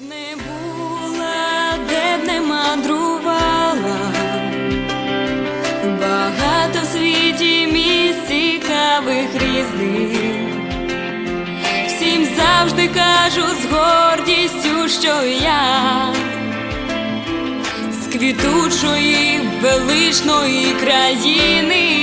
Не була, де не мандрувала, багато світі місць цікавих різних. Всім завжди кажу з гордістю, що я з квітучої величної країни.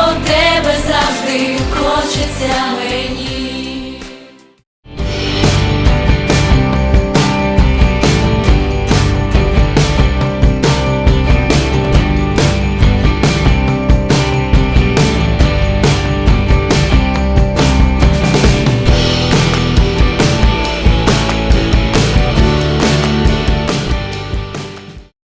До тебе завжди хочеться мені.